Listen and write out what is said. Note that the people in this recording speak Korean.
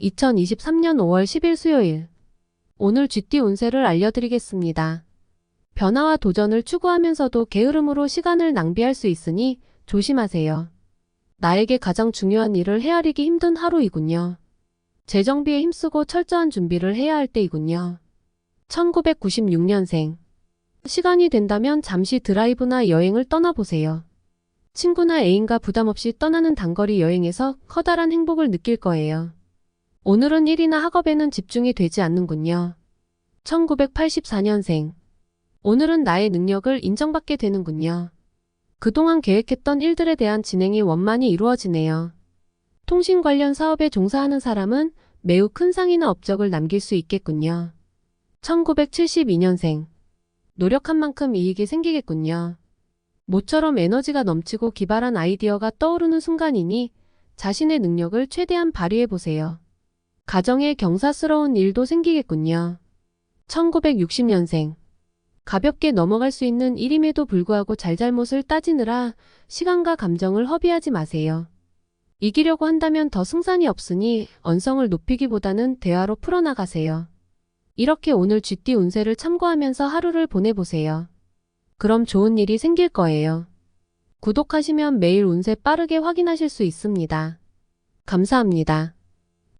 2023년 5월 10일 수요일. 오늘 GT 운세를 알려드리겠습니다. 변화와 도전을 추구하면서도 게으름으로 시간을 낭비할 수 있으니 조심하세요. 나에게 가장 중요한 일을 헤아리기 힘든 하루이군요. 재정비에 힘쓰고 철저한 준비를 해야 할 때이군요. 1996년생. 시간이 된다면 잠시 드라이브나 여행을 떠나보세요. 친구나 애인과 부담 없이 떠나는 단거리 여행에서 커다란 행복을 느낄 거예요. 오늘은 일이나 학업에는 집중이 되지 않는군요. 1984년생. 오늘은 나의 능력을 인정받게 되는군요. 그동안 계획했던 일들에 대한 진행이 원만히 이루어지네요. 통신 관련 사업에 종사하는 사람은 매우 큰 상이나 업적을 남길 수 있겠군요. 1972년생. 노력한 만큼 이익이 생기겠군요. 모처럼 에너지가 넘치고 기발한 아이디어가 떠오르는 순간이니 자신의 능력을 최대한 발휘해 보세요. 가정에 경사스러운 일도 생기겠군요. 1960년생. 가볍게 넘어갈 수 있는 일임에도 불구하고 잘잘못을 따지느라 시간과 감정을 허비하지 마세요. 이기려고 한다면 더 승산이 없으니 언성을 높이기보다는 대화로 풀어나가세요. 이렇게 오늘 쥐띠 운세를 참고하면서 하루를 보내보세요. 그럼 좋은 일이 생길 거예요. 구독하시면 매일 운세 빠르게 확인하실 수 있습니다. 감사합니다.